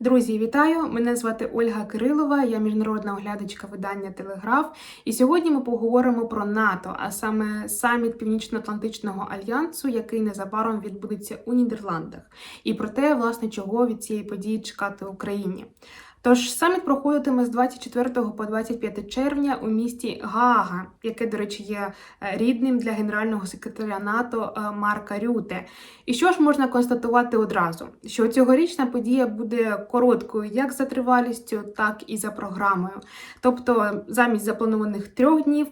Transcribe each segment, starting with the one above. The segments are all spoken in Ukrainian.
Друзі, вітаю! Мене звати Ольга Кирилова, я міжнародна оглядачка видання Телеграф. І сьогодні ми поговоримо про НАТО, а саме саміт Північно-Атлантичного альянсу, який незабаром відбудеться у Нідерландах, і про те, власне, чого від цієї події чекати Україні. Тож саміт проходитиме з 24 по 25 червня у місті Гаага, яке, до речі, є е, рідним для генерального секретаря НАТО е, Марка Рюте. І що ж можна констатувати одразу? Що цьогорічна подія буде короткою як за тривалістю, так і за програмою. Тобто, замість запланованих трьох днів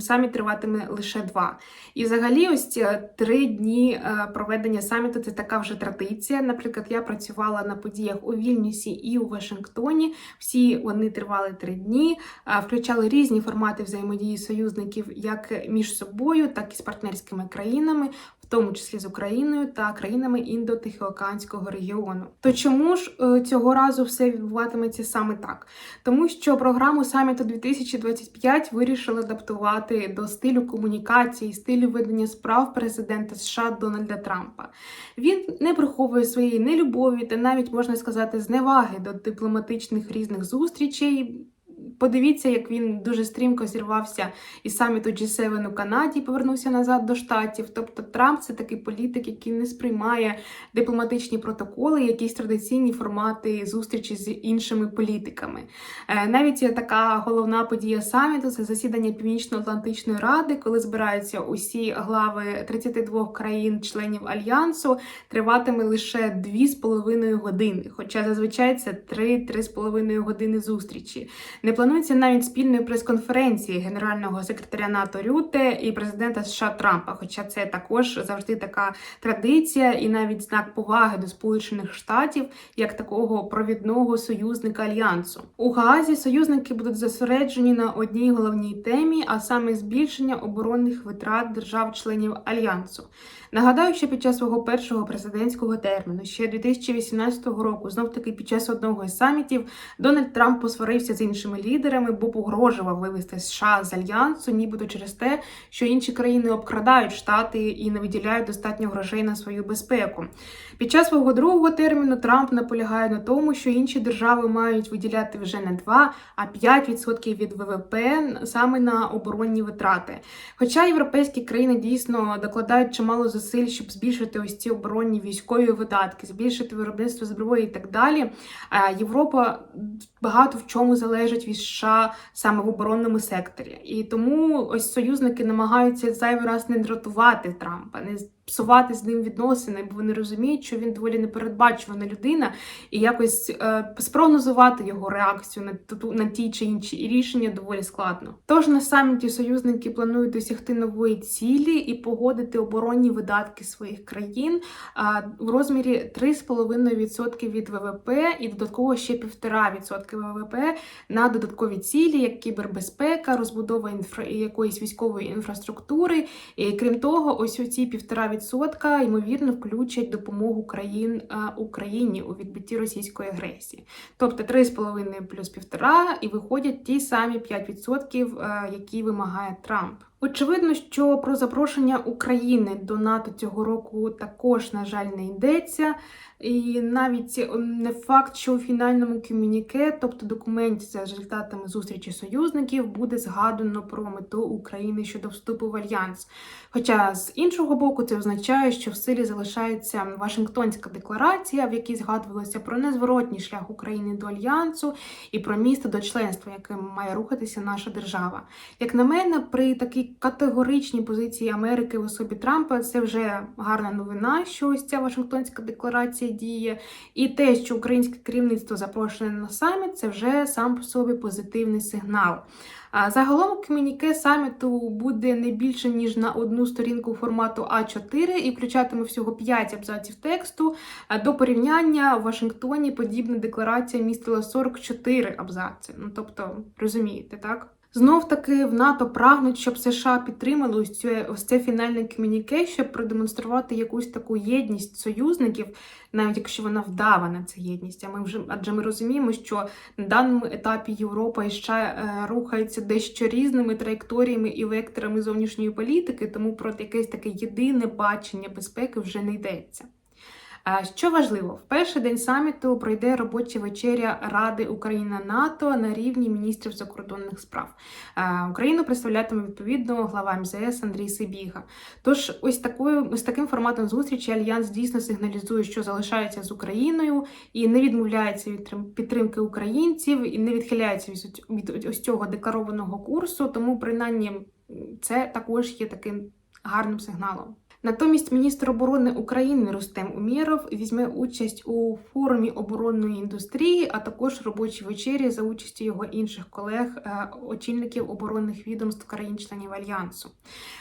саміт триватиме лише два. І взагалі, ось ці три дні е, проведення саміту це така вже традиція. Наприклад, я працювала на подіях у Вільнюсі і у Вашингтоні. Всі вони тривали три дні, включали різні формати взаємодії союзників як між собою, так і з партнерськими країнами. Тому числі з Україною та країнами індо-тихоокеанського регіону. То чому ж е, цього разу все відбуватиметься саме так? Тому що програму саміту 2025 вирішили адаптувати до стилю комунікації, стилю ведення справ президента США Дональда Трампа. Він не приховує своєї нелюбові та навіть можна сказати зневаги до дипломатичних різних зустрічей. Подивіться, як він дуже стрімко зірвався із саміту G7 у Канаді, повернувся назад до штатів. Тобто Трамп це такий політик, який не сприймає дипломатичні протоколи, якісь традиційні формати зустрічі з іншими політиками. Е, Навіть є така головна подія саміту це засідання Північно-Атлантичної ради, коли збираються усі глави 32 країн-членів альянсу. Триватиме лише 2,5 години, хоча зазвичай це 3-3,5 години зустрічі. Не планується навіть спільної прес-конференції генерального секретаря НАТО Рюте і президента США Трампа. Хоча це також завжди така традиція і навіть знак поваги до Сполучених Штатів як такого провідного союзника альянсу. У Гаазі союзники будуть зосереджені на одній головній темі, а саме збільшення оборонних витрат держав-членів альянсу. Нагадаю, що під час свого першого президентського терміну, ще 2018 року, знов таки під час одного із самітів, Дональд Трамп посварився з іншими лідерами, бо погрожував вивести США з альянсу, нібито через те, що інші країни обкрадають штати і не виділяють достатньо грошей на свою безпеку. Під час свого другого терміну Трамп наполягає на тому, що інші держави мають виділяти вже не 2, а 5% від ВВП саме на оборонні витрати. Хоча європейські країни дійсно докладають чимало зусиль, щоб збільшити ось ці оборонні військові видатки, збільшити виробництво зброї і так далі. е, Європа багато в чому залежить від США саме в оборонному секторі. І тому ось союзники намагаються зайвий раз не дратувати Трампа, не псувати з ним відносини, бо вони розуміють, що він доволі непередбачувана людина, і якось е, спрогнозувати його реакцію на на ті чи інші рішення доволі складно. Тож на саміті союзники планують досягти нової цілі і погодити оборонні видатки своїх країн а, в розмірі 3,5% від ВВП і додатково ще 1,5% ВВП на додаткові цілі, як кібербезпека, розбудова інфра якоїсь військової інфраструктури. І крім того, ось оці 1,5% ймовірно включать допомогу країн Україні у відбитті російської агресії. Тобто 3,5 плюс 1,5 і виходять ті самі 5%, е, які вимагає Трамп. Очевидно, що про запрошення України до НАТО цього року також, на жаль, не йдеться. І навіть не факт, що у фінальному комюніке, тобто документі за результатами зустрічі союзників, буде згадано про мету України щодо вступу в альянс. Хоча з іншого боку, це означає, що в силі залишається Вашингтонська декларація, в якій згадувалося про незворотній шлях України до альянсу і про місто до членства, яким має рухатися наша держава. Як на мене, при такій категоричній позиції Америки в особі Трампа це вже гарна новина, що ось ця Вашингтонська декларація діє. І те, що українське керівництво запрошене на саміт, це вже сам по собі позитивний сигнал. Загалом комюніке саміту буде не більше ніж на одну сторінку формату А4 і включатиме всього 5 абзаців тексту. До порівняння в Вашингтоні подібна декларація містила 44 абзаци. Ну тобто, розумієте, так? Знов таки в НАТО прагнуть, щоб США підтримали ось це, ось це фінальне комюніке, щоб продемонструвати якусь таку єдність союзників, навіть якщо вона вдавана, ця єдність. А ми вже адже ми розуміємо, що на даному етапі Європа ще рухається дещо різними траєкторіями і векторами зовнішньої політики, тому про якесь таке єдине бачення безпеки вже не йдеться. Що важливо, в перший день саміту пройде робоча вечеря Ради Україна НАТО на рівні міністрів закордонних справ. Україну представлятиме відповідно глава МЗС Андрій Сибіга. Тож, ось такою ось таким форматом зустрічі альянс дійсно сигналізує, що залишається з Україною і не відмовляється від підтримки українців, і не відхиляється від, від ось цього декларованого курсу. Тому принаймні це також є таким гарним сигналом. Натомість міністр оборони України Рустем Умєров візьме участь у форумі оборонної індустрії, а також робочій вечері за участю його інших колег, е, очільників оборонних відомств країн-членів альянсу.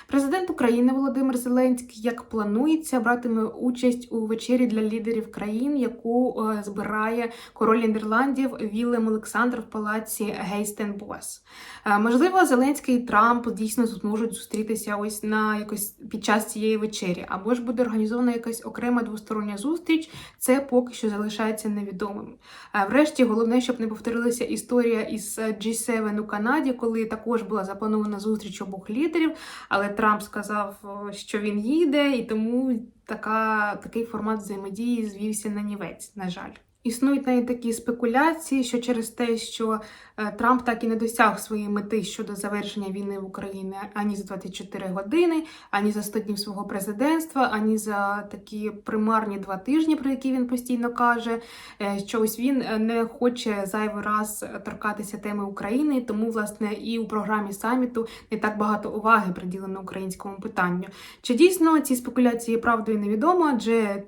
Президент України Володимир Зеленський, як планується, братиме участь у вечері для лідерів країн, яку е, збирає король Нідерландів Вілем Олександр в палаці Гейстенбос. Е, Можливо, Зеленський і Трамп дійсно зможуть зустрітися ось на якось під час цієї вечері, або ж буде організована якась окрема двостороння зустріч. Це поки що залишається невідомим. Е, Врешті, головне, щоб не повторилася історія із е, G7 у Канаді, коли також була запланована зустріч обох лідерів, але Трамп сказав, що він їде, і тому така, такий формат взаємодії звівся на нівець, на жаль. Існують навіть такі спекуляції, що через те, що е, Трамп так і не досяг своєї мети щодо завершення війни в Україні ані за 24 години, ані за 100 днів свого президентства, ані за такі примарні два тижні, про які він постійно каже, е, що ось він е, не хоче зайвий раз торкатися теми України, тому власне і у програмі саміту не так багато уваги приділено українському питанню. Чи дійсно ці спекуляції правдою невідомо, адже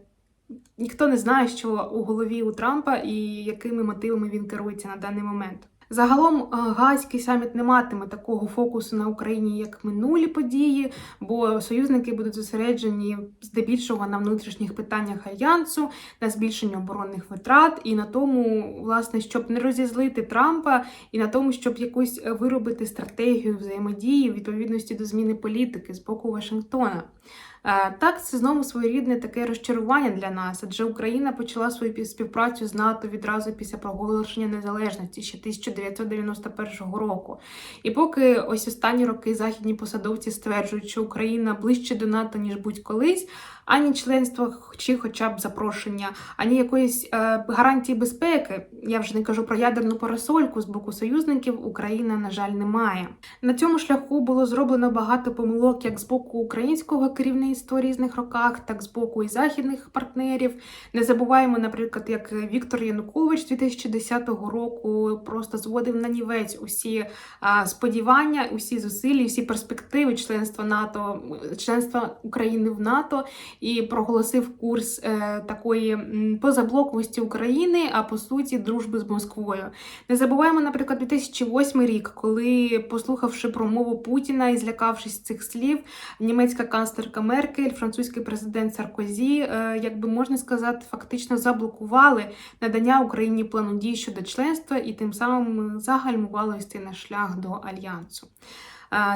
ніхто не знає, що у голові у Трампа і якими мотивами він керується на даний момент. Загалом е, Гаазький саміт не матиме такого фокусу на Україні, як минулі події, бо союзники будуть зосереджені здебільшого на внутрішніх питаннях альянсу, на збільшенні оборонних витрат і на тому, власне, щоб не розізлити Трампа, і на тому, щоб якусь е, виробити стратегію взаємодії відповідності до зміни політики з боку Вашингтона. Е, Так, це знову своєрідне таке розчарування для нас, адже Україна почала свою співпрацю з НАТО відразу після проголошення незалежності ще 1991 року. І поки ось останні роки західні посадовці стверджують, що Україна ближче до НАТО ніж будь-колись, ані членства чи хоча б запрошення, ані якоїсь е, гарантії безпеки. Я вже не кажу про ядерну парасольку з боку союзників. Україна, на жаль, не має. На цьому шляху було зроблено багато помилок як з боку українського керівництва в різних роках, так з боку і західних партнерів. Не забуваємо, наприклад, як Віктор Янукович 2010 року просто зводив на нівець усі сподівання, усі зусилля, всі перспективи членства НАТО, членства України в НАТО і проголосив курс е, такої позаблоковості України, а по суті дружби з Москвою. Не забуваємо, наприклад, 2008 рік, коли, послухавши промову Путіна і злякавшись цих слів, німецька канцлерка Меркель, французький президент Саркозі, е, як би можна сказати, фактично заблокували надання Україні плану дій щодо членства і тим самим загальмували ось наш шлях до альянсу.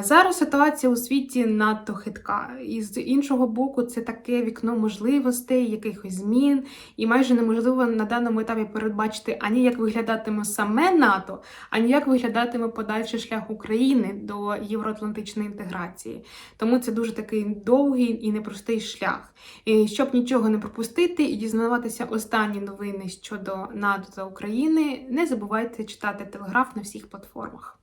Зараз ситуація у світі надто хитка, і з іншого боку, це таке вікно можливостей, якихось змін, і майже неможливо на даному етапі передбачити ані як виглядатиме саме НАТО, ані як виглядатиме подальший шлях України до євроатлантичної інтеграції. Тому це дуже такий довгий і непростий шлях. І щоб нічого не пропустити і дізнаватися останні новини щодо НАТО та України, не забувайте читати телеграф на всіх платформах.